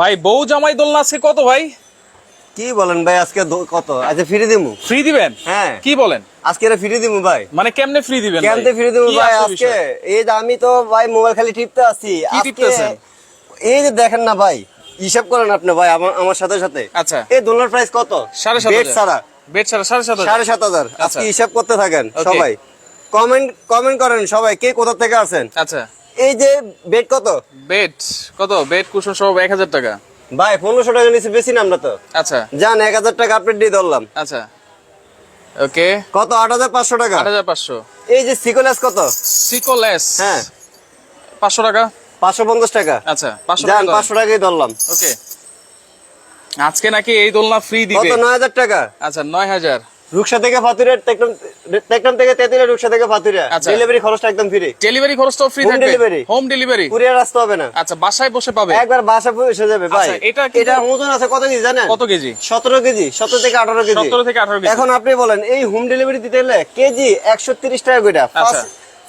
ভাই বউ জামাই দোলনা আজকে কত ভাই? কি বলেন ভাই আজকে কত? আচ্ছা ফিরে দিমু? ফ্রি দিবেন? হ্যাঁ। কি বলেন? আজকে এটা ফিরে দিমু ভাই। মানে কেমনে ফ্রি দিবেন? কেমতে ফিরে দিমু ভাই আজকে এই যে আমি তো ভাই মোবাইল খালি টিপতে আছি আজকে? এই যে দেখেন না ভাই হিসাব করেন আপনি ভাই আমার সাথে সাথে। আচ্ছা। এই দোলনার প্রাইস কত? সাড়ে সাত। ছাড়া। বেড ছাড়া সাড়ে সাত সাড়ে সাত হাজার। আচ্ছা। আজকে হিসাব করতে থাকেন সবাই। কমেন্ট কমেন্ট করেন সবাই কে কোথা থেকে আসেন আচ্ছা। এই যে বেড কত? বেড কত? বেড কুশন সব এক হাজার টাকা। ভাই পনেরোশো টাকা নিচে বেশি না আমরা তো। আচ্ছা। যান এক হাজার টাকা আপডেট দিয়ে ধরলাম। আচ্ছা। ওকে। কত? আট হাজার পাঁচশো টাকা। আট হাজার পাঁচশো। এই যে সিকোলেস কত? সিকোলেস হ্যাঁ। পাঁচশো টাকা। পাঁচশো পঞ্চাশ টাকা। আচ্ছা পাঁচশো যান পাঁচশো টাকাই ধরলাম। ওকে। আজকে নাকি এই দোলনা ফ্রি কত? নয় হাজার টাকা। আচ্ছা নয় হাজার। রুকসা থেকে ফাতুরে টেকনাম টেকনাম থেকে তেতুলিয়া রুকসা থেকে ফাতুরিয়া। ডেলিভারি খরচটা একদম ফ্রি ডেলিভারি খরচটাও ফ্রি থাকবে? delivery? হোম ডেলিভারি কুরিয়ার আসতে হবে না। আচ্ছা বাসায় বসে পাবে? একবার বাসা যাবে ভাই। আচ্ছা, এটা এটা ওজন আছে কত কেজি জানেন? কত কেজি? সতেরো কেজি সতেরো থেকে আঠারো কেজি। সতেরো থেকে আঠারো কেজি। এখন আপনি বলেন এই হোম ডেলিভারি দিতে হলে কেজি একশো তিরিশ টাকা করে। আচ্ছা।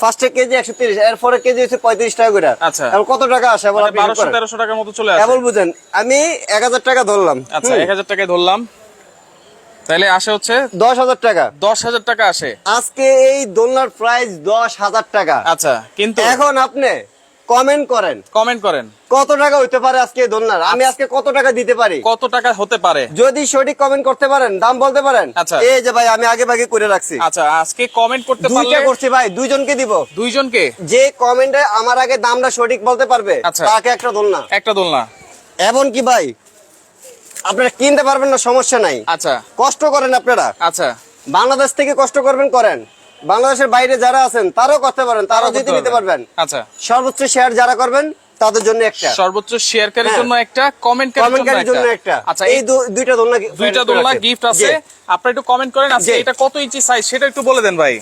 ফার্স্টে কেজি একশো তিরিশ এরপরে কেজি হচ্ছে পঁয়ত্রিশ টাকা করে। আচ্ছা। এখন কত টাকা আসে? হিসাব বারোশো তেরোশো টাকার মতো চলে আসে। বুঝেন আমি এক হাজার টাকা ধরলাম। আচ্ছা এক হাজার টাকায় ধরলাম। তাহলে আসে হচ্ছে দশ হাজার টাকা। দশ হাজার টাকা আসে। আজকে এই দোলনার প্রাইস দশ হাজার টাকা। আচ্ছা কিন্তু এখন আপনি কমেন্ট করেন। কমেন্ট করেন। কত টাকা হইতে পারে আজকে দোলনার? আমি আজকে কত টাকা দিতে পারি? কত টাকা হতে পারে? যদি সঠিক কমেন্ট করতে পারেন দাম বলতে পারেন? আচ্ছা। এই যে ভাই আমি আগে ভাগে করে রাখছি। আচ্ছা আজকে কমেন্ট করতে পারলে করছি ভাই দুইজনকে দিব। দুইজনকে? যে কমেন্টে আমার আগে দামটা সঠিক বলতে পারবে আচ্ছা। তাকে একটা দোলনা। একটা দোলনা। এমন কি ভাই আপনারা কিনতে পারবেন না সমস্যা নাই। আচ্ছা। কষ্ট করেন আপনারা। আচ্ছা। বাংলাদেশ থেকে কষ্ট করবেন করেন। বাংলাদেশের বাইরে যারা আছেন তারাও করতে পারেন তারাও যদি নিতে পারবেন। আচ্ছা। সর্বোচ্চ শেয়ার যারা করবেন তাদের জন্য একটা। সর্বোচ্চ শেয়ারকারীর হ্যাঁ। জন্য একটা কমেন্ট কমেন্টকারীর জন্য একটা। আচ্ছা এই দুইটা দোলনা দুইটা দোলনা গিফট আছে। জি। আপনি একটু কমেন্ট করেন আজকে এটা কত ইঞ্চি সাইজ সেটা একটু বলে দেন ভাই।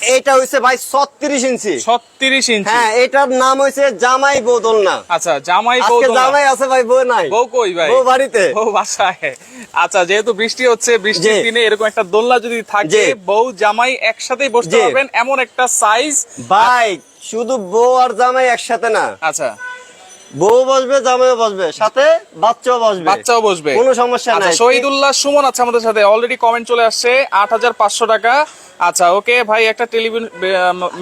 এইটা হইছে ভাই ছত্রিশ ইঞ্চি। ছত্রিশ ইঞ্চি। হ্যাঁ এটার নাম হইছে জামাই বউ দোলনা আচ্ছা জামাই আজকে জামাই আছে ভাই বউ নাই। বউ কই ভাই? বউ বাড়িতে। বউ বাসায়। আচ্ছা যেহেতু বৃষ্টি হচ্ছে বৃষ্টির দিনে এরকম একটা দোলনা যদি থাকে বউ জামাই একসাথেই বসতে পারবেন এমন একটা সাইজ ভাই শুধু বউ আর জামাই একসাথে না। আচ্ছা। বউ বসবে জামাইও বসবে। সাথে বাচ্চাও বসবে। বাচ্চাও বসবে। কোনো সমস্যা আচ্ছা নাই। শহীদুল্লাহ সুমন আছে আমাদের সাথে। অলরেডি কমেন্ট চলে আসছে আট হাজার পাঁচশো টাকা। আচ্ছা ওকে ভাই একটা টেলিভিশন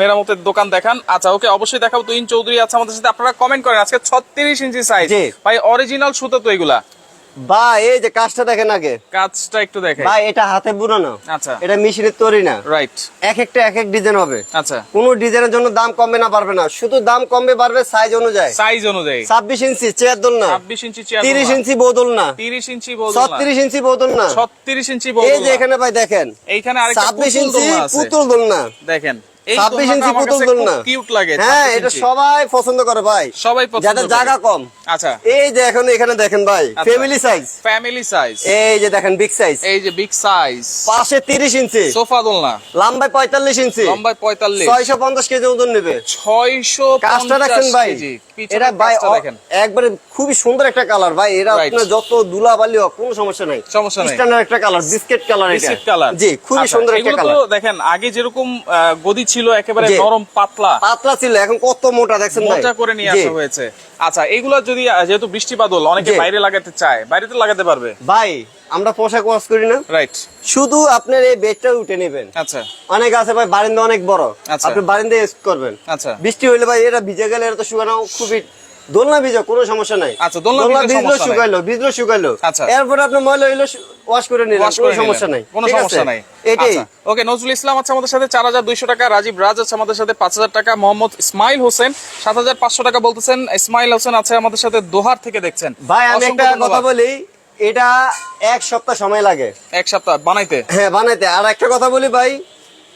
মেরামতের দোকান দেখান। আচ্ছা ওকে অবশ্যই দেখাবো। তুইন চৌধুরী আছে আমাদের সাথে। আপনারা কমেন্ট করেন আজকে ছত্রিশ ইঞ্চি সাইজ ভাই অরিজিনাল সুতো তো এগুলা। ভাই এই যে কাজটা দেখেন আগে। কাজটা একটু দেখে ভাই এটা হাতে বুনানো। আচ্ছা। এটা মেশিনের তৈরি না। রাইট এক একটা এক এক ডিজাইন হবে। আচ্ছা। কোন ডিজাইনের জন্য দাম কমবে না পারবে না। শুধু দাম কমবে পারবে সাইজ অনুযায়ী। সাইজ অনুযায়ী। ছাব্বিশ ইঞ্চি চেয়ার দোল না ছাব্বিশ ইঞ্চি চেয়ার তিরিশ ইঞ্চি বোতল না তিরিশ ইঞ্চি বউ ছত্রিশ ইঞ্চি বোতল না ছত্রিশ ইঞ্চি বউ এই যে এখানে ভাই দেখেন। এইখানে আরেকটা ছাব্বিশ পুতুল ইঞ্চি দোলনা পুতুল দোল না দেখেন। ছাব্বিশ ইঞ্চি পুতুল কাছে দোল খুব না। কিউট লাগে হ্যাঁ এটা সবাই পছন্দ করে ভাই। সবাই যাদের জায়গা কম। আচ্ছা। এই যে এখন এখানে দেখেন ভাই আচ্ছা। ফ্যামিলি সাইজ ফ্যামিলি সাইজ এই যে দেখেন বিগ সাইজ এই যে বিগ সাইজ পাশে তিরিশ ইঞ্চি। সোফা দোলনা। লম্বায় পঁয়তাল্লিশ ইঞ্চি। লম্বায় পঁয়তাল্লিশ। ছয়শো পঞ্চাশ কেজি ওজন নেবে। ছয়শো কাজটা দেখছেন ভাই। এটা ভাই একবারে খুবই সুন্দর একটা কালার ভাই। এটা আপনার যত দুলা বালি হোক কোনো সমস্যা নাই। সমস্যা নাই। স্ট্যান্ডার্ড একটা কালার বিস্কিট কালার এটা। কালার। জি খুবই সুন্দর একটা কালার। দেখেন আগে যেরকম গদি ছিল একেবারে নরম পাতলা। পাতলা ছিল এখন কত মোটা দেখছেন মোটা করে নিয়ে আসা হয়েছে। আচ্ছা এগুলো যদি যেহেতু বৃষ্টি বাদল অনেকে বাইরে লাগাতে চায় বাইরে তো লাগাতে পারবে। ভাই আমরা পোশাক ওয়াশ করি না। রাইট শুধু আপনার এই বেডটা উঠে নেবেন। আচ্ছা। অনেক আছে ভাই বারান্দা অনেক বড়। আচ্ছা। আপনি বারিন্দা ইউজ করবেন। আচ্ছা। বৃষ্টি হইলে ভাই এটা ভিজে গেলে এটা তো শুকানো খুবই দোলনা ভিজা কোনো সমস্যা নাই। আচ্ছা, দোলনা ভিজলে শুকাইলো ভিজলো শুকাইলো। আচ্ছা। এরপর আপনি ময়লা হইল ওয়াশ করে নিলেন কোনো সমস্যা নাই। কোনো সমস্যা নাই। এটাই। ওকে নজরুল ইসলাম আছে আমাদের সাথে চার হাজার দুইশো টাকা রাজীব রাজ আছে আমাদের সাথে পাঁচ হাজার টাকা মোহাম্মদ ইসমাইল হোসেন সাত হাজার পাঁচশো টাকা বলতেছেন ইসমাইল হোসেন আছে আমাদের সাথে দোহার থেকে দেখছেন। ভাই আমি একটা কথা বলি এটা এক সপ্তাহ সময় লাগে। এক সপ্তাহ বানাইতে। হ্যাঁ বানাইতে। আর একটা কথা বলি ভাই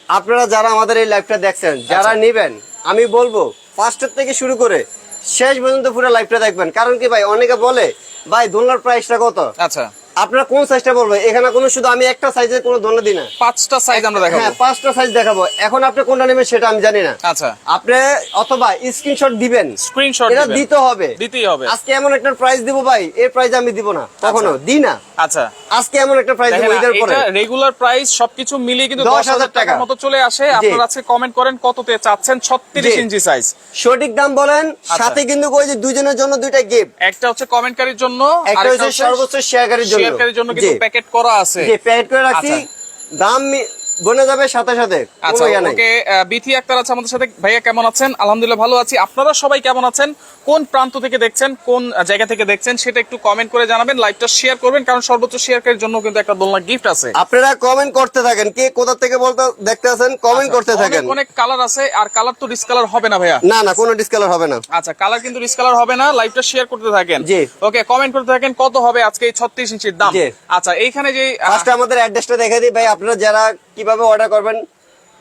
আপনারা যারা আমাদের এই লাইভটা দেখছেন যারা আচ্ছা। নিবেন আমি বলব ফার্স্টের থেকে শুরু করে শেষ পর্যন্ত পুরো লাইভটা দেখবেন। কারণ কি ভাই, অনেকে বলে, ভাই, দোলনার প্রাইসটা কত? আচ্ছা। আপনারা কোন সাইজটা বলবেন? এখানে কোনো শুধু আমি একটা সাইজের কোনো দোলনা দিই না। পাঁচটা সাইজ আমরা দেখাবো। হ্যাঁ পাঁচটা সাইজ দেখাবো। এখন আপনি কোনটা নেবেন সেটা আমি জানি না। আচ্ছা। আপনি অথবা স্ক্রিনশট দিবেন। স্ক্রিনশট এটা দিতে হবে। দিতেই হবে। আজকে এমন একটা প্রাইস দিব ভাই এই প্রাইস আমি দিব না কখনো দিই না। আচ্ছা। আজকে এমন একটা প্রাইস দেখেন, ঈদের পরে এটা রেগুলার প্রাইস সবকিছু মিলিয়ে কিন্তু 10,000 দশ হাজার টাকার টাকা। মতো চলে আসে। আপনারা আজকে কমেন্ট করেন কততে চাচ্ছেন ছত্রিশ জি। ইঞ্চি সাইজ সঠিক দাম বলেন আচ্ছা। সাথে কিন্তু ওই যে দুজনের জন্য দুইটা গিফট একটা হচ্ছে কমেন্টকারীর জন্য আর একটা হচ্ছে সর্বোচ্চ শেয়ারকারীর জন্য। শেয়ারকারীর জন্য কিন্তু প্যাকেট করা আছে। যে প্যাকেট করে রাখছি। দাম মি- বনে যাবে সাথে সাথে আচ্ছা। ওকে বিথি আক্তার আছে আমাদের সাথে। ভাইয়া কেমন আছেন? আলহামদুলিল্লাহ ভালো আছি। আপনারা সবাই কেমন আছেন? কোন প্রান্ত থেকে দেখছেন? কোন জায়গা থেকে দেখছেন? সেটা একটু কমেন্ট করে জানাবেন লাইভটা শেয়ার করবেন কারণ সর্বোচ্চ শেয়ারকারীর জন্য কিন্তু একটা দোলনা গিফট আছে। আপনারা কমেন্ট করতে থাকেন। কে কোথা থেকে বলতে দেখতে আছেন? কমেন্ট করতে আচ্ছা, থাকেন। অনেক কালার আছে আর কালার তো ডিসকালার হবে না ভাইয়া। না না কোনো ডিসকালার হবে না। আচ্ছা কালার কিন্তু ডিসকালার হবে না লাইভটা শেয়ার করতে থাকেন। জি। ওকে কমেন্ট করতে থাকেন কত হবে আজকে এই ছত্রিশ ইঞ্চির দাম? আচ্ছা এইখানে যে ফার্স্টে আমাদের অ্যাড্রেসটা দেখে দিই। ভাই আপনারা যারা কীভাবে অর্ডার করবেন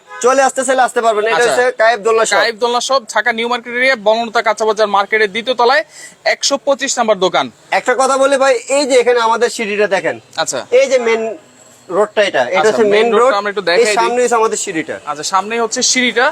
চলে আসতে চাইলে আসতে পারবেন। এটা আচ্ছা। হচ্ছে কায়েব দোলনা শপ। কাইব দোলনা সব Dhaka New Market area Banalata কাঁচা বাজার মার্কেটের দ্বিতীয় তলায় একশো পঁচিশ নাম্বার দোকান। একটা কথা বলি ভাই এই যে এখানে আমাদের সিঁড়িটা দেখেন আচ্ছা। এই যে মেন রোডটা এটা এটা আচ্ছা, হচ্ছে মেইন মেন রোড আমরা একটু দেখাই দিই। সামনে হচ্ছে আমাদের সিঁড়িটা। আচ্ছা সামনেই হচ্ছে সিঁড়িটা।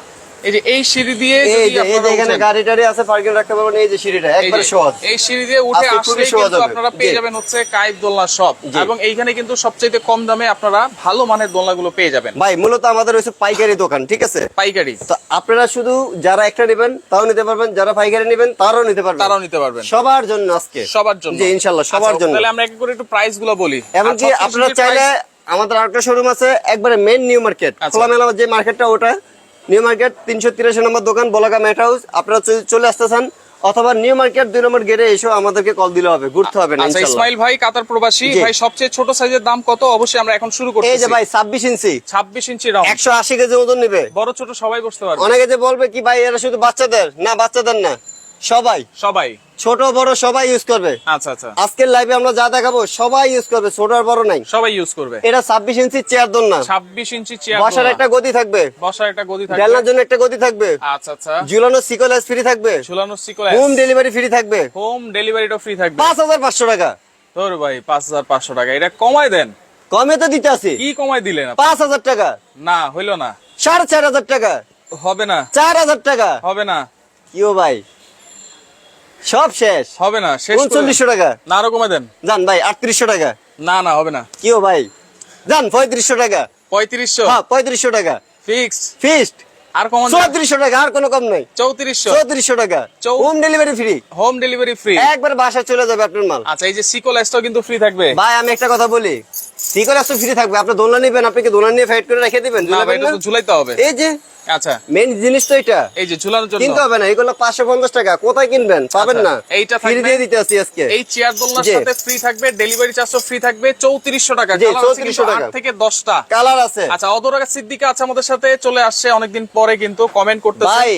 এই যে এই সিঁড়ি দিয়ে এই যে আপনারা এখানে গাড়ি টাড়ি আছে পার্কিং রাখতে পারবেন এই যে সিঁড়িটা এই সহজ। এই সিঁড়ি দিয়ে উঠে আজকে খুবই আসলেই সহজ কিন্তু। আপনারা পেয়ে যাবেন হচ্ছে কাইব দোলনা শপ এবং এইখানে কিন্তু সবচেয়ে কম দামে আপনারা ভালো মানের দোলনাগুলো পেয়ে যাবেন। ভাই মূলত আমাদের হচ্ছে পাইকারি দোকান ঠিক আছে? পাইকারি। তো আপনারা শুধু যারা একটা নেবেন তাও নিতে পারবেন যারা পাইকারি নেবেন তারাও নিতে পারবেন। তারাও নিতে পারবেন। সবার জন্য আজকে। সবার জন্য। জি ইনশাল্লাহ সবার আচ্ছা, জন্য। তাহলে আমরা এক এক করে একটু প্রাইসগুলো বলি। এমনকি আপনারা চাইলে আমাদের আরেকটা শোরুম আছে একবারে মেন নিউ মার্কেট। খোলামেলা যে মার্কেটটা ওটা নিউ মার্কেট তিনশো তিরাশি নম্বর দোকান বলাকা ম্যাট হাউস। আপনারা চলে আসতে চান অথবা নিউ মার্কেট দুই নম্বর গেটে এসেও আমাদেরকে কল দিলে হবে ঘুরতে হবে না আচ্ছা ইসমাইল ভাই কাতার প্রবাসী ভাই সবচেয়ে ছোট সাইজের দাম কত? অবশ্যই আমরা এখন শুরু করছি এই যে ভাই ছাব্বিশ ইঞ্চি। 26 ইঞ্চি রাউন্ড একশো আশি কেজি ওজন নেবে। বড় ছোট সবাই বসতে পারবে। অনেকে যে বলবে কি ভাই এরা শুধু বাচ্চাদের? না বাচ্চাদের না সবাই। সবাই। ছোট বড় সবাই ইউজ করবে। আচ্ছা আচ্ছা। আজকের লাইভে আমরা যা দেখাবো সবাই ইউজ করবে ছোট আর বড় নাই। সবাই ইউজ করবে। এটা ছাব্বিশ ইঞ্চি চেয়ার দোন না 26 ইঞ্চি চেয়ার বসার একটা গদি থাকবে। বসার একটা গদি থাকবে। ডেলনার জন্য একটা গদি থাকবে। আচ্ছা আচ্ছা। ঝুলানো সিকোলেস ফ্রি থাকবে। ঝুলানো সিকল হোম ডেলিভারি ফ্রি থাকবে। হোম ডেলিভারিটা ফ্রি থাকবে। পাঁচ হাজার পাঁচশো টাকা। ধর ভাই 5500 টাকা। এটা কমায় দেন। কমে তো দিতে আসি কি কমায় দিলেন আপনি? পাঁচ হাজার টাকা। না হইল না। সাড়ে চার হাজার টাকা। হবে না। চার হাজার টাকা। হবে না। কিও ভাই। সব শেষ। হবে না শেষ উনচল্লিশশো টাকা। না আরও কমে দেন। যান ভাই আটত্রিশশো টাকা। না না হবে না। কিও ভাই? যান পঁয়ত্রিশশো টাকা। পঁয়ত্রিশশো? হ্যাঁ পঁয়ত্রিশশো টাকা। ফিক্স ফিস্ট আর কমান চৌত্রিশশো টাকা আর কোনো কম নাই। চৌত্রিশশো। চৌত্রিশশো টাকা। Home delivery free home delivery free একবার বাসায় চলে যাবে আপনার মাল। আচ্ছা এই যে সিকল এসটাও কিন্তু ফ্রি থাকবে। ভাই আমি একটা কথা বলি। ঠিক আছে ফ্রি থাকবে। আপনি দোলনা নিবেন আপনি কি দোলনা নিয়ে ফাইট করে রেখে দিবেন? না ভাই এটা তো ঝুলাইতে হবে। এই যে আচ্ছা। মেন জিনিস তো এটা। এই যে ঝুলানোর জন্য। কিনতে হবে না এগুলো পাঁচশো পঞ্চাশ টাকা। কোথায় কিনবেন? পাবেন আচ্ছা, না। এইটা ফ্রি। দিয়ে দিতে আসি আজকে। এই চেয়ার দোলনার সাথে ফ্রি থাকবে ডেলিভারি চার্জও ফ্রি থাকবে চৌত্রিশশো টাকা। জি, 3400 টাকা। থেকে দশটা। কালার আছে। আচ্ছা অদরাকা সিদ্দিকা আছে আমাদের সাথে চলে আসছে অনেকদিন পরে। কিন্তু কমেন্ট করতেছে ভাই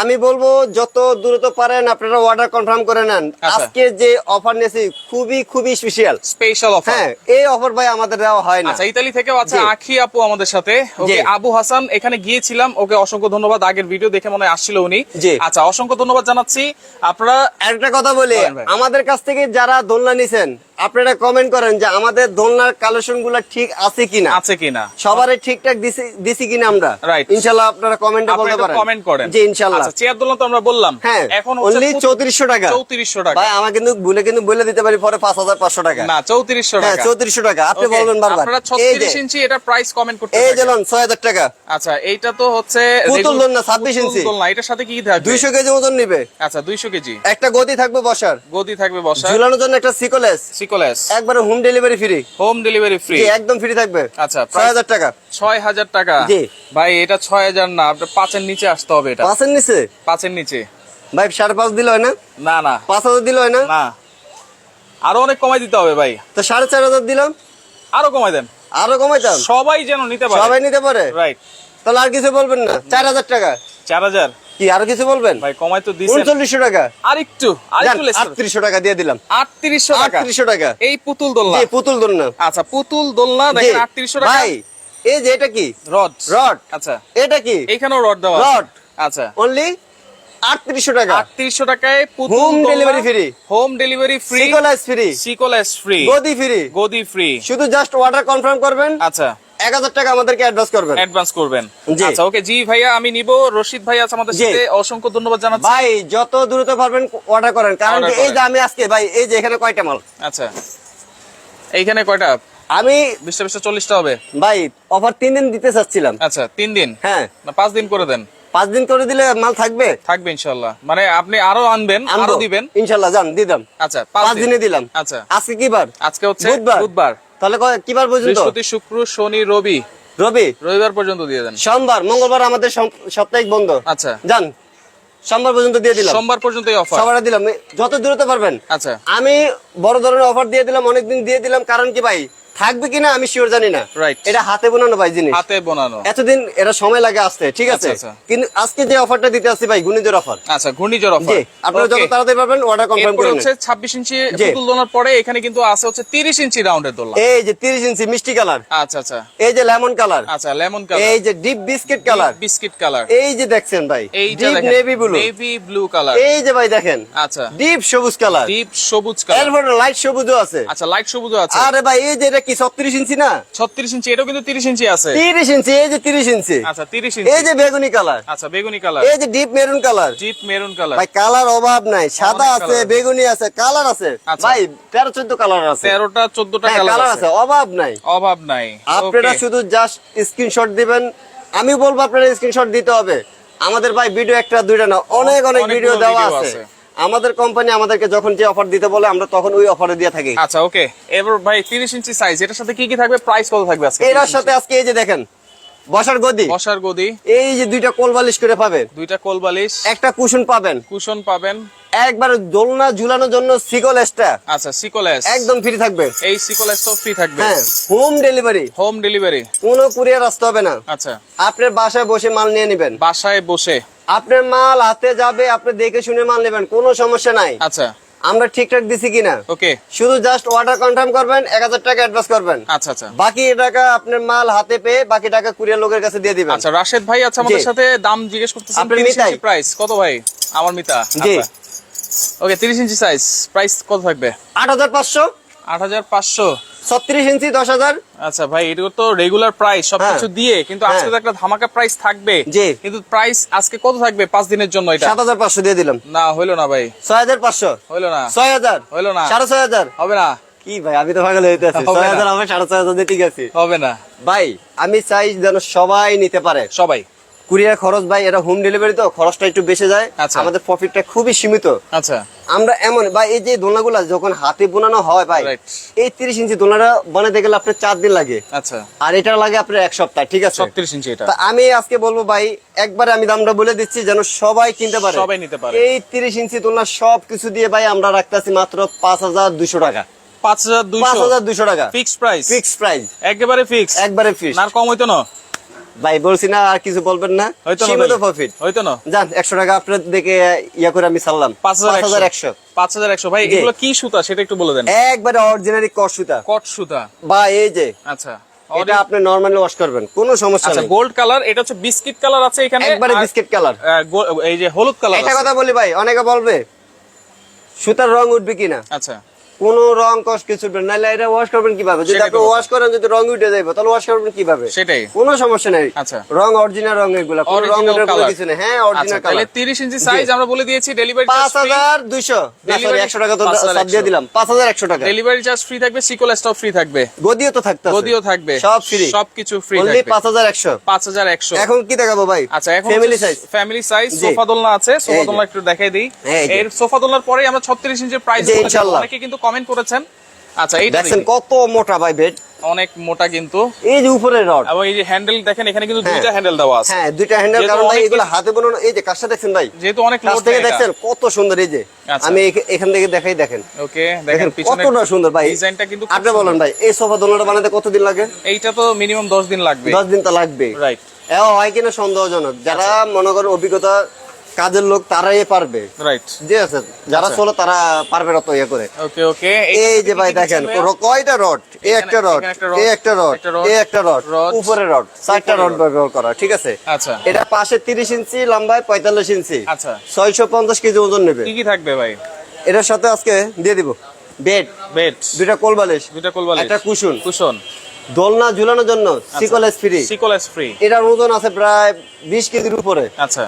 আমি বলব যত দ্রুত পারেন আপনারা অর্ডার কনফার্ম করে নেন। আচ্ছা। আজকে যে অফার নিয়েছি খুবই খুবই স্পেশাল স্পেশাল অফার হ্যাঁ এই অফার ভাই আমাদের দেওয়া হয় না। আচ্ছা ইতালি থেকেও আছে আখি আপু আমাদের সাথে। ওকে আবু হাসান এখানে গিয়েছিলাম। ওকে অসংখ্য ধন্যবাদ আগের ভিডিও দেখে মনে আসছিল উনি। আচ্ছা অসংখ্য ধন্যবাদ জানাচ্ছি। আপনারা একটা কথা বলি আমাদের কাছ থেকে যারা দোলনা নিছেন আপনারা কমেন্ট করেন যে আমাদের দোলনার কালেকশনগুলা ঠিক আছে কিনা। আছে কিনা। সবারে ঠিকঠাক দিছি কিনা আমরা? ইনশাল্লাহ আপনারা কমেন্টে বলতে পারেন। কমেন্ট করেন। জি ইনশাল্লাহ। আচ্ছা চেয়ার দোলনা তো আমরা বললাম। হ্যাঁ এখন অনলি চৌত্রিশশো টাকা। চৌত্রিশশো টাকা। ভাই আমার কিন্তু ভুলে কিন্তু বলে দিতে পারি পরে পাঁচ হাজার পাঁচশো টাকা। না চৌত্রিশশো হ্যাঁ টাকা। চৌত্রিশশো টাকা। আপনি বলবেন বারবার। আপনারা 36 ইঞ্চি এটা প্রাইস কমেন্ট করতে এই থাকেন। যে ছয় হাজার টাকা। আচ্ছা এইটা তো হচ্ছে পুতুল দোলনা, 26 পুতুল ইঞ্চি। দোলনা, এটার সাথে কি কি থাকবে? দুইশো কেজি ওজন নিবে। আচ্ছা 200 কেজি। একটা গদি থাকবে বসার। গদি থাকবে বসা ঝুলানোর জন্য একটা সিকোলেস একবারে home delivery free home delivery free একদম ফ্রি থাকবে। আচ্ছা ছয় হাজার টাকা। ছয় হাজার টাকা? জি। ভাই এটা ছয় হাজার না আপনার পাঁচের নিচে আসতে হবে এটা। পাঁচের নিচে? পাঁচের নিচে। ভাই সাড়ে পাঁচ দিল হয় না? না না। পাঁচ হাজার দিল হয় না? না। আরও অনেক কমাই দিতে হবে ভাই। তো সাড়ে চার হাজার দিলাম। আরও কমাই দেন। আরও কমাইতাম সবাই যেন নিতে পারে। সবাই নিতে পারে। রাইট তাহলে আর কিছু বলবেন না। চার হাজার টাকা। চার হাজার? কি আর কিছু বলবেন? ভাই কমাই তো দিছেন টাকা। আর একটু আর একটু টাকা দিয়ে দিলাম। টাকা। টাকা। এই পুতুল দোলনা। জি পুতুল ধরুন না আচ্ছা পুতুল দোলনা দেখেন টাকা। ভাই এই যে এটা কি? রড। রড। আচ্ছা। এটা কি? এইখানেও রড দেওয়া রড। আচ্ছা। অনলি আটত্রিশশো টাকা। আটত্রিশশো টাকায় পুতুল Home delivery free। Home delivery free সিকোলাস free সিকোলেস ফ্রি গদি ফ্রি গদি ফ্রি শুধু জাস্ট অর্ডার কনফার্ম করবেন। আচ্ছা। এক হাজার টাকা আমাদেরকে অ্যাডভান্স করবেন। অ্যাডভান্স করবেন। আচ্ছা ওকে জি ভাইয়া আমি নিব। রশিদ ভাই আছে আমাদের সাথে অসংখ্য ধন্যবাদ জানাচ্ছি। ভাই যত দ্রুত পারবেন অর্ডার করেন কারণ এই যে আমি আজকে ভাই এই যে এখানে কয়টা মাল? আচ্ছা। এইখানে কয়টা? আমি বিশটা বিশটা চল্লিশটা হবে। ভাই অফার তিন দিন দিতে চাচ্ছিলাম। আচ্ছা তিন দিন? হ্যাঁ। না পাঁচ দিন করে দেন। পাঁচ দিন করে দিলে মাল থাকবে? থাকবে ইনশাল্লাহ মানে আপনি আরও আনবেন আরও দিবেন। ইনশাল্লাহ যান দিদাম আচ্ছা পাঁচ পাঁচ দিনে দিলাম। আচ্ছা। আজকে কি বার? আজকে হচ্ছে বুধবার। বুধবার। তাহলে কিবার পর্যন্ত? শুক্র শনি রবি। রবি? রবিবার পর্যন্ত দিয়ে দেন। সোমবার মঙ্গলবার আমাদের সাপ্তাহিক বন্ধ। আচ্ছা। যান সোমবার পর্যন্ত দিয়ে দিলাম। সোমবার পর্যন্ত এই অফার সবার দিলাম। যত দূরতে পারবেন। আচ্ছা। আমি বড় ধরনের অফার দিয়ে দিলাম অনেকদিন দিয়ে দিলাম। কারণ কি ভাই? থাকবে কিনা আমি শিওর জানি না। এটা হাতে বোনানো ভাই জিনিস। হাতে বোনানো। এতদিন এটা সময় লাগে আসতে ঠিক আছে? আচ্ছা, আচ্ছা। কিন্তু আজকে যে অফারটা দিতে আসছি ভাই গুণিজের অফার আচ্ছা ঘূর্ণিঝড় অফার আপনারা যত তাড়াতাড়ি পারবেন অর্ডার কনফার্ম করে হচ্ছে নেন। ছাব্বিশ ইঞ্চি জি। পুতুল দোলনার পরে এখানে কিন্তু আছে হচ্ছে তিরিশ ইঞ্চি রাউন্ডের দোলনা এই যে তিরিশ ইঞ্চি মিষ্টি কালার। আচ্ছা আচ্ছা। এই যে লেমন কালার আচ্ছা লেমন কালার এই যে deep biscuit colour biscuit colour এই যে দেখছেন ভাই deep navy blue navy blue colour এই যে ভাই দেখেন আচ্ছা। ডিপ সবুজ কালার ডিপ সবুজ কালার এরপর লাইট সবুজও আছে। আচ্ছা লাইট সবুজও আছে। আরে ভাই এই যে কি ছত্রিশ ইঞ্চি না? ছত্রিশ ইঞ্চি এটাও কিন্তু তিরিশ ইঞ্চি আছে। তিরিশ ইঞ্চি এই যে তিরিশ ইঞ্চি। আচ্ছা তিরিশ এই যে বেগুনি কালার। আচ্ছা বেগুনি কালার। এই যে deep maroon colour. Deep maroon colour. ভাই কালার অভাব নাই সাদা আছে বেগুনি আছে কালার আছে। আচ্ছা। ভাই তেরো চোদ্দ কালার আছে। তেরোটা চোদ্দটা হ্যাঁ কালার আছে। অভাব নাই। অভাব নাই। আপনারা শুধু জাস্ট স্ক্রিনশট দিবেন। আমি বলব আপনারা স্ক্রিনশট দিতে হবে। আমাদের ভাই ভিডিও একটা দুইটা না অনেক অনেক ভিডিও দেওয়া আছে। আমাদের কোম্পানি আমাদেরকে যখন যে অফার দিতে বলে আমরা তখন ওই অফারে দিয়ে থাকি। আচ্ছা ওকে এবার ভাই তিরিশ ইঞ্চি সাইজ এটার সাথে কি কি থাকবে? প্রাইস কত থাকবে আজকে? এর সাথে আজকে এই যে দেখেন বসার গদি। বসার গদি। এই যে দুইটা কোল বালিশ করে পাবেন দুইটা কোল বালিশ। একটা কুশন পাবেন। কুশন পাবেন। একবার দোলনা ঝুলানোর জন্য সিকল এক্সট্রা আচ্ছা সিকোলেস একদম ফ্রি থাকবে। এই সিকোলেস তো ফ্রি থাকবে। হ্যাঁ হোম ডেলিভারি হোম ডেলিভারি কোনো কুরিয়ার আসতে হবে না। আচ্ছা। আপনার বাসায় বসে মাল নিয়ে নেবেন। বাসায় বসে। আপনার মাল হাতে যাবে আপনি দেখে শুনে মাল নেবেন কোনো সমস্যা নাই। আচ্ছা। আমরা ঠিকঠাক দিছি কিনা? ওকে। শুধু জাস্ট অর্ডার কনফার্ম করবেন এক হাজার টাকা অ্যাডভান্স করবেন। আচ্ছা আচ্ছা। বাকি টাকা আপনার মাল হাতে পেয়ে বাকি টাকা কুরিয়ার লোকের কাছে দিয়ে দিবেন। আচ্ছা রাশেদ ভাই আচ্ছা আমাদের সাথে দাম জিজ্ঞেস করতেছেন আপনার 30 মিতাই? প্রাইস কত ভাই? আমার মিতা জি। ওকে 30 ইঞ্চি সাইজ প্রাইস কত থাকবে? আট হাজার পাঁচশো। 8500 ছত্রিশ ইঞ্চি দশ হাজার। আচ্ছা ভাই এটা তো রেগুলার প্রাইস সবকিছু হ্যাঁ। দিয়ে কিন্তু আজকে তো হ্যাঁ। একটা ধামাকা প্রাইস থাকবে। জি। কিন্তু প্রাইস আজকে কত থাকবে পাঁচ দিনের জন্য এটা? সাত হাজার পাঁচশো দিয়ে দিলাম। না হইল না ভাই। ছয় হাজার পাঁচশো। হইল না। ছয় হাজার। হইল না। সাড়ে ছয় হাজার। হবে না। কি ভাই আমি তো ভাগালে হইতে আছি হবে ছয় না। হাজার হবে সাড়ে ছয় হাজার দিয়ে ঠিক আছে। হবে না। ভাই আমি চাই যেন সবাই নিতে পারে। সবাই। কুরিয়ার খরচ ভাই এটা হোম ডেলিভারি তো খরচটা একটু বেশি যায়। আচ্ছা। আমাদের প্রফিটটা খুবই সীমিত। আচ্ছা। আমরা এমন ভাই এই যে দোলনাগুলা যখন হাতে বোনানো হয় ভাই এই তিরিশ ইঞ্চি দোলনাটা বানাতে গেলে আপনার চার দিন লাগে। আচ্ছা। আর এটা লাগে আপনার এক সপ্তাহ ঠিক আছে? 36 ইঞ্চি এটা। আমি আজকে বলব ভাই একবারে আমি দামটা বলে দিচ্ছি যেন সবাই কিনতে পারে। সবাই নিতে পারে। এই তিরিশ ইঞ্চি দোলনা সব কিছু দিয়ে ভাই আমরা রাখতেছি মাত্র পাঁচ হাজার দুশো টাকা। পাঁচ 5200 হাজার দুশো টাকা। ফিক্স প্রাইস ফিক্স প্রাইস একেবারে ফিক্স একবারে ফিক্স আর কম হইতো না। ভাই বলছি না আর কিছু বলবেন না। সীমিত প্রফিট হইতো না। যান একশো টাকা আপনার দেখে ইয়া করে আমি পাঁচ হাজার একশো। ভাই এগুলো কি সুতা? সেটা একটু বলে দেন। একবারে অরিজিনালি কসুতা কট সুতা। বা এই যে আচ্ছা। এটা আপনি নরমালি ওয়াশ করবেন কোনো সমস্যা আচ্ছা নেই। গোল্ড কালার এটা হচ্ছে বিস্কিট কালার আছে এখানে। একবারে বিস্কিট কালার এই যে হলুদ কালার একটা কথা বলি ভাই অনেকে বলবে সুতার রং উঠবে কিনা। আচ্ছা। কোন রং কষ কিছু উঠবে নাহলে এটা ওয়াশ করবেন কীভাবে? যদি আপনি ওয়াশ করেন যদি রং উঠে যাবে তাহলে ওয়াশ করবেন কীভাবে? সেটাই। কোনো সমস্যা নেই। আচ্ছা। রং অরিজিনাল রং এগুলা কোনো রং উঠার কোনো কিছু নেই। হ্যাঁ অরিজিনাল তাহলে কালার 30 ইঞ্চি সাইজ আমরা বলে দিয়েছি ডেলিভারি পাঁচ হাজার দুইশো। Delivery একশো টাকা তো 5,100 সাব দিয়ে দিলাম। পাঁচ হাজার একশো টাকা। ডেলিভারি চার্জ ফ্রি থাকবে সিকোল স্টপ ফ্রি থাকবে। গদিও তো থাকতে গদিও থাকবে। সব ফ্রি সবকিছু ফ্রি থাকবে। পাঁচ হাজার একশো। 5100 এখন কি দেখাবো ভাই? আচ্ছা এখন family size family size. Sofa দোলনা আছে সোফা দোলনা একটু দেখাই দিই। এর সোফা দোলনার পরে আমরা 36 ইঞ্চির প্রাইস ইনশাআল্লাহ। অনেকে কিন্তু কমেন্ট করেছেন। আচ্ছা এইটা দেখছেন দেখি। কত মোটা ভাই বেড অনেক মোটা কিন্তু। এই যে উপরে রড এবং এই যে হ্যান্ডেল দেখেন এখানে কিন্তু হ্যাঁ। দুইটা হ্যান্ডেল দেওয়া আছে। হ্যাঁ দুইটা হ্যান্ডেল কারণ ভাই এগুলো হাতে বানানো এই যে কাজটা দেখছেন ভাই? যেহেতু অনেক কাছ লোড থেকে দেখছেন কত সুন্দর এই যে। আচ্ছা। আমি এখান থেকে দেখাই দেখেন। ওকে দেখেন দেখেন পিছনে কতটা সুন্দর ভাই। ডিজাইনটা কিন্তু আপনি বলেন ভাই এই সোফা দোলনাটা বানাতে কতদিন লাগে? এইটা তো মিনিমাম 10 দিন লাগবে। দশ দিন তো লাগবে রাইট এও হয় কিনা সন্দেহজনক। যারা মনে করেন অভিজ্ঞতা কাজের লোক তারাই পারবে। রাইট যে আছে? যারা আচ্ছা। চলো তারা পারবে না তো ইয়ে করে। ওকে ওকে এই যে ভাই দেখেন কয়টা রড এই একটা রড এই একটা রড এই একটা রড উপরে রড চারটা রড ব্যবহার করা ঠিক আছে? আচ্ছা। এটা পাশে তিরিশ ইঞ্চি লম্বায় পঁয়তাল্লিশ ইঞ্চি। আচ্ছা। ছয়শো পঞ্চাশ কেজি ওজন নেবে। কি কি থাকবে ভাই? এটার সাথে আজকে দিয়ে দিব। বেড। বেড। দুইটা কোল বালিশ। দুইটা কোলবালিশ একটা কুশন। কুশন। দোলনা ঝুলানোর জন্য আচ্ছা। সিকলেস ফ্রি সিকোলেস ফ্রি এটার ওজন আছে প্রায় বিশ কেজির উপরে। আচ্ছা।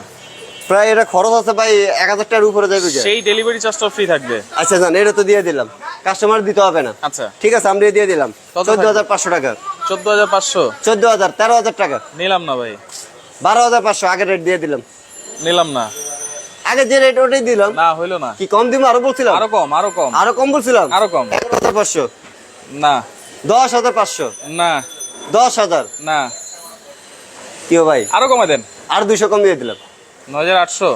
প্রায় এটা খরচ আছে ভাই এক হাজার টাকার উপরে যাবে। সেই ডেলিভারি চার্জটা ফ্রি থাকবে। আচ্ছা জান এটা তো দিয়ে দিলাম। কাস্টমার দিতে হবে না। আচ্ছা। ঠিক আছে আমরা দিয়ে দিলাম। চোদ্দ হাজার পাঁচশো টাকা। চোদ্দ হাজার পাঁচশো? চোদ্দ হাজার তেরো হাজার টাকা। নিলাম না ভাই। বারো হাজার পাঁচশো আগের রেট দিয়ে দিলাম। নিলাম না। আগে যে রেট ওটাই দিলাম। না হইল না। কি কম দিব আরও বলছিলাম? আরও কম আরও কম। আরও কম বলছিলাম? আরও কম। এগারো হাজার পাঁচশো। না। দশ হাজার পাঁচশো। না। দশ হাজার। না। কি ভাই? আরও কমে দেন। আর দুইশো কম দিয়ে দিলাম। নয় হাজার আটশো?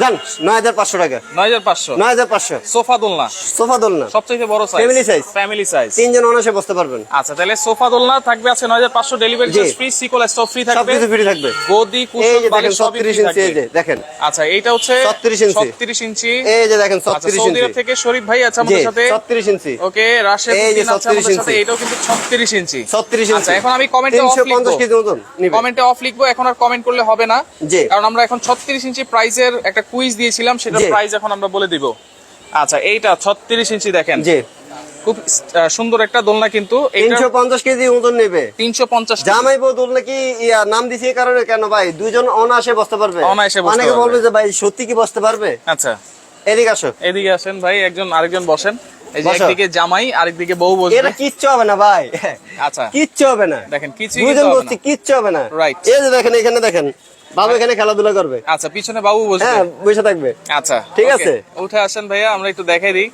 জান নয় হাজার পাঁচশো টাকা। নয় হাজার পাঁচশো? নয় হাজার পাঁচশো। সোফা দোলনা? সোফা দোলনা। সবচেয়ে বড় size Family size? Family size তিনজন অনাসে বসতে পারবেন। আচ্ছা তাহলে সোফা দোলনা থাকবে আছে নয় হাজার পাঁচশো ডেলিভারি চার্জ ফ্রি সিকল স্টপ ফ্রি থাকবে। সবকিছু ফ্রি থাকবে। গদি কুশন বালিশ সবই ইঞ্চি এই থাকবে। দেখেন। আচ্ছা এইটা হচ্ছে 36 ইঞ্চি। 36 ইঞ্চি এই যে দেখেন আচ্ছা ছত্রিশ সৌদি থেকে শরীফ ভাই আছে আমাদের সাথে। ছত্রিশ ইঞ্চি ওকে রাশেদ উদ্দিন আছে 36 আমাদের সাথে ইঞ্চি। এটাও কিন্তু 36 ইঞ্চি ছত্রিশ আচ্ছা ইঞ্চি এখন আমি কমেন্টে অফ লিখব। কেজি মতন নিবে। কমেন্টে অফ লিখব এখন আর কমেন্ট করলে হবে না। কারণ আমরা এখন 36 ইঞ্চি প্রাইজের একটা কুইজ দিয়েছিলাম সেটার প্রাইস এখন আমরা বলে দিব। আচ্ছা এইটা 36 ইঞ্চি দেখেন। জি। খুব সুন্দর একটা দোলনা কিন্তু। এইটা তিনশো পঞ্চাশ কেজি মতন নেবে। 350 জামাই বউ দোলনা কি ইয়া নাম দিছি এই কারণে কেন ভাই? দুইজন অনাসে বসতে পারবে। অনায়াসে বসতে অনেকে বলবে যে ভাই সত্যি কি বসতে পারবে? আচ্ছা। এদিকে আসো। এদিকে আসেন ভাই একজন আরেকজন বসেন। এই যে একদিকে জামাই আরেকদিকে বউ বসবে। এটা কিচ্ছু হবে না ভাই। আচ্ছা। কিচ্ছু হবে না। দেখেন কিছু দুজন বসছি কিচ্ছু হবে না। রাইট এই যে দেখেন এখানে দেখেন। বাবু এখানে খেলাধুলা করবে। আচ্ছা পিছনে বাবু বসে হ্যাঁ বসে থাকবে। আচ্ছা ঠিক আছে। উঠে আসেন ভাইয়া আমরা একটু দেখাই দিই।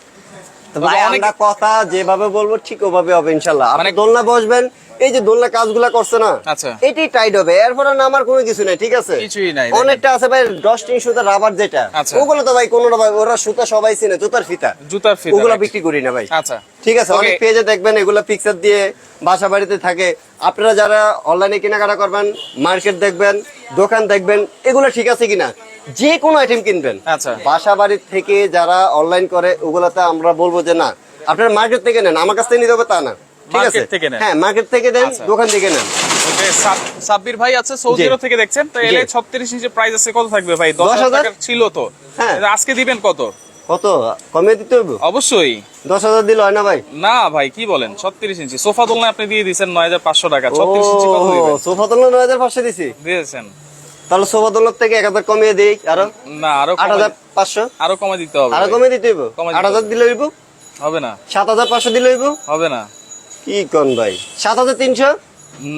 ভাই আমরা কথা যেভাবে বলব ঠিক ওভাবে হবে ইনশাল্লাহ। আপনি মানে- দোলনা বসবেন এই যে দোলনা কাজগুলা করছে না আচ্ছা। এটাই টাইট হবে। এরপরে নামার কোনো কিছু নাই ঠিক আছে? কিছুই নাই, অনেকটা আছে ভাই তিন সুতা রাবার যেটা। আচ্ছা। ওগুলো তো ভাই কোনোটা ভাই ওরা সুতা সবাই চিনে জুতার ফিতা। জুতার ফিতা ওগুলো বিক্রি করি না ভাই। আচ্ছা। ঠিক আছে অনেক পেজে দেখবেন এগুলো পিকচার দিয়ে বাসা বাড়িতে থাকে। আপনারা যারা অনলাইনে কেনাকাটা করবেন মার্কেট দেখবেন দোকান দেখবেন এগুলো ঠিক আছে কিনা? যে কোনো আইটেম কিনবেন। আচ্ছা। বাসা বাড়ি থেকে যারা অনলাইন করে ওগুলাতে আমরা বলব যে না আপনারা মার্কেট থেকে নেন আমার কাছ থেকে নিতে হবে তা না। ঠিক আছে। হ্যাঁ মার্কেট থেকে দেন আচ্ছা। দোকান থেকে নেন। সাব্বির ভাই আছে সৌদি জি। আরব থেকে দেখছেন তো এলে। 36 ইঞ্চি প্রাইস আছে কত থাকবে ভাই? 10 দশ হাজার? ছিল তো। হ্যাঁ। আজকে দিবেন কত? কত? কমিয়ে দিতে হবে অবশ্যই। দশ হাজার দিলে হয় না ভাই? না ভাই কি বলেন? 36 ইঞ্চি। সোফা দোলনা আপনি দিয়ে দিয়েছেন 9500 টাকা। 36 ইঞ্চি কত দিবেন? সোফা দোলনা নয় হাজার পাঁচশো দিছি। দিয়েছেন। তাহলে সোফা দোলনার থেকে এক হাজার কমিয়ে দিই আরও? না আরও আট কমে হাজার পাঁচশো? আরও কমে দিতে হবে আরও। কমিয়ে দিতে কমিয়ে আট হাজার দিলে হইব? হবে না। সাত হাজার পাঁচশো দিলে হইব? হবে না। কি কোন ভাই? সাত হাজার তিনশো?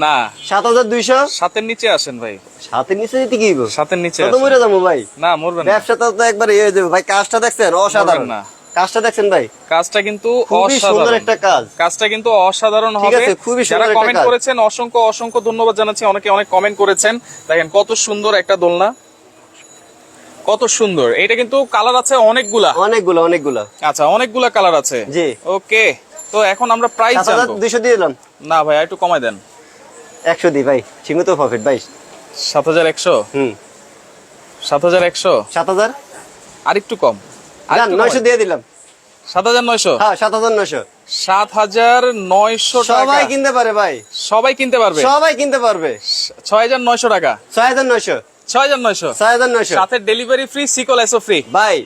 না। সাত হাজার দুইশো? সাতের নিচে আসেন ভাই। সাতের নিচে দিতে কি সাতের নিচে কত মরে যাব ভাই? না মরবেন না। ব্যবসা তো একবার ইয়ে হয়ে যাবে। ভাই কাজটা দেখছেন? অসাধারণ। না। কাজটা দেখছেন ভাই? কাজটা কিন্তু অসাধারণ। একটা কাজ। কাজটা কিন্তু অসাধারণ হবে। খুবই যারা কমেন্ট করেছেন অসংখ্য অসংখ্য ধন্যবাদ জানাচ্ছি। অনেকে অনেক কমেন্ট করেছেন। দেখেন কত সুন্দর একটা দোলনা। কত সুন্দর। এটা কিন্তু কালার আছে অনেকগুলা। অনেকগুলো অনেকগুলো। আচ্ছা অনেকগুলা কালার আছে। জি। ওকে তো এখন আমরা প্রাইস জানব। দুইশো দিয়ে দিলাম। না ভাই একটু কমাই দেন। একশো দিই ভাই ছিঙ্গু তো প্রফিট ভাই। সাত হাজার একশো? হুম। সাত হাজার একশো? সাত হাজার? আর একটু কম। আরেকটু নয়শো দিয়ে দিলাম। সাত হাজার নয়শো? হ্যাঁ সাত হাজার নয়শো। সাত হাজার নয়শো টাকা। সবাই কিনতে পারে ভাই। সবাই কিনতে পারবে? সবাই কিনতে পারবে। ছয় হাজার নয়শো টাকা। ছয় হাজার নয়শো। ছয় হাজার নয়শো। ছয় হাজার নয়শো। সাথে ডেলিভারি ফ্রি সিকল এসো ফ্রি ভাই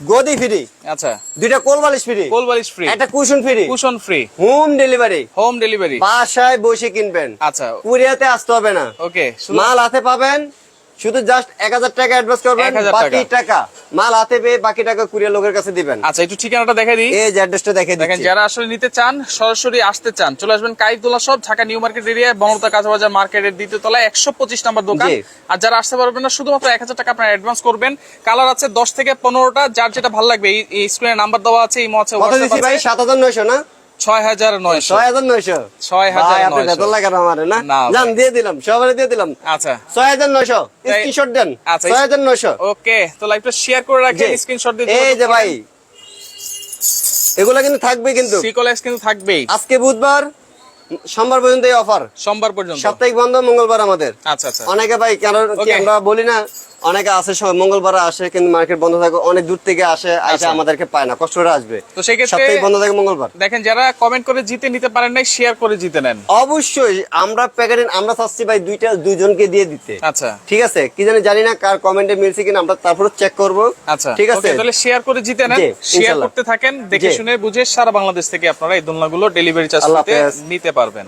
গদি ফ্রি আচ্ছা। দুইটা কোল বালিশ ফ্রি কোল বালিশ ফ্রি একটা cushion free cushion free home delivery home delivery বাসায় বসে কিনবেন। আচ্ছা। কুরিয়াতে আসতে হবে না। ওকে মাল হাতে পাবেন। শুধু জাস্ট এক হাজার টাকা অ্যাডভান্স করবেন বাকি টাকা। মাল হাতে পেয়ে বাকি টাকা কুরিয়ার লোকের কাছে দিবেন। আচ্ছা একটু ঠিকানাটা দিই। এই যে অ্যাড্রেসটা দেখে দেখেন যারা আসলে নিতে চান সরাসরি আসতে চান চলে আসবেন কাইদুল্লাহ সব ঢাকা নিউ মার্কেট এরিয়ায় বনলতা কাঁচাবাজার মার্কেটের দ্বিতীয় তলায় একশো পঁচিশ নাম্বার দোকান। আর যারা আসতে পারবেন না শুধুমাত্র এক হাজার টাকা আপনার অ্যাডভান্স করবেন। কালার আছে দশ থেকে পনেরোটা যার যেটা ভালো লাগবে এই- এই স্ক্রিনে নাম্বার দেওয়া আছে সাত হাজার নয়শো না? ছয় হাজার নয়শো। ছয় হাজার নয়শো? ছয় হাজার ভাই, আপনি নয়শো। বেতন লাগান আমার না? না, জান দিয়ে দিলাম সবাই দিয়ে দিলাম। আচ্ছা। ছয় হাজার নয়শো স্ক্রিনশট দেন। আচ্ছা, ছয় হাজার নয়শো। ওকে তো লাইভটা শেয়ার করে রাখেন স্ক্রিনশট দিয়ে এই যে ভাই এগুলা কিন্তু থাকবে কিন্তু। থাকবেই। আজকে বুধবার সোমবার পর্যন্ত এই অফার সোমবার পর্যন্ত। সাপ্তাহিক বন্ধ মঙ্গলবার আমাদের। আচ্ছা আচ্ছা। অনেকে ভাই কেন কি আমরা বলি না অনেকে আসে সব- মঙ্গলবার আসে কিন্তু মার্কেট বন্ধ থাকে অনেক দূর থেকে আসে আইসা আচ্ছা। আমাদেরকে পায় না কষ্ট করে আসবে। তো সেক্ষেত্রে সাপ্তাহিক বন্ধ থাকে মঙ্গলবার। দেখেন যারা কমেন্ট করে জিতে নিতে পারেন নাই শেয়ার করে জিতে নেন। অবশ্যই আমরা প্যাকেট আমরা চাচ্ছি ভাই দুইটা দুইজনকে দিয়ে দিতে। আচ্ছা। ঠিক আছে? কি জানি জানি না কার কমেন্টে মিলছে কিনা আমরা তারপরে চেক করব। আচ্ছা। ঠিক আছে? তাহলে শেয়ার করে জিতে নেন শেয়ার করতে থাকেন দেখে শুনে বুঝে সারা বাংলাদেশ থেকে আপনারা এই দোলনাগুলো ডেলিভারি চার্জ নিতে পারবেন।